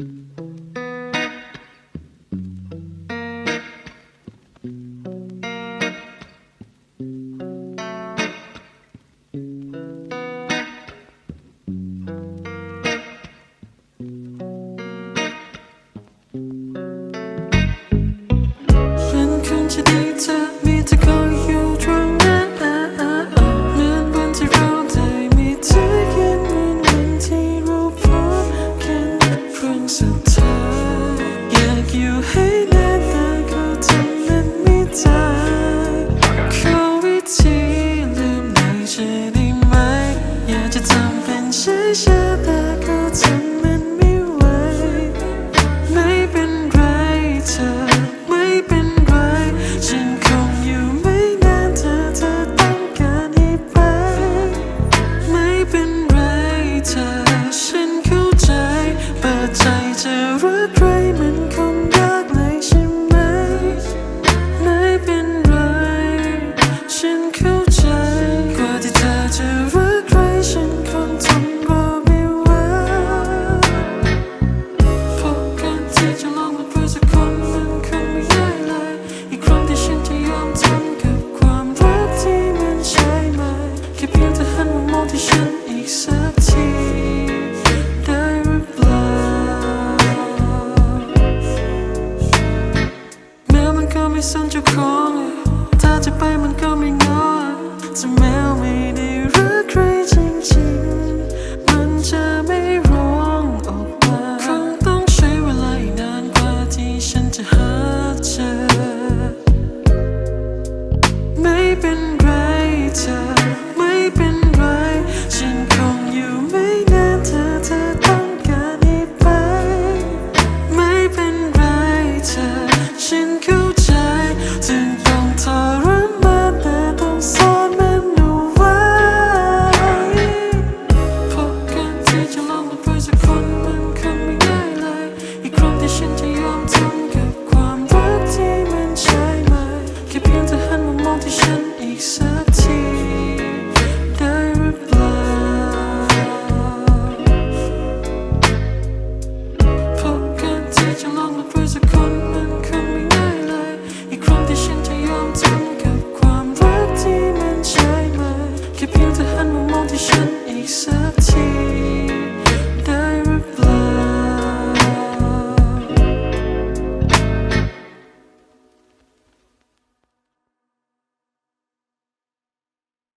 ฉันควรจะดีเธอมีเธอคอ อยู่ให้นานแต่ก็ทำมันไม่ได้ขอวิธีลืมหน่อยจะได้ไหม อยากจะทำเป็นช้าๆแต่ก็ทำมันไม่ไหว ไม่เป็นไรเธอไม่เป็นไร ฉันคงอยู่ไม่นานเธอเธอต้องการให้ไป ไม่เป็นไรเธอฉันเข้าใจเปิดใจจะรัก ไม่สนเจ้าของถ้าจะไปมันก็ไม่งอจะแมวไม่ได้รักใครจริงๆ มันจะไม่ร้องออกมาคงต้องใช้เวลาอีกนานกว่าที่ฉันจะหาเจอ ฉันอีกสักทีได้หรือเปล่าพบกันที่จะลองมาเพื่อสักคนมันคงไม่ง่ายเลย อีกครั้งที่ฉันจะยอมทนกับความรักที่มันใช่ไหมแค่เพียงเธอหันมามองที่ฉันอีกสัก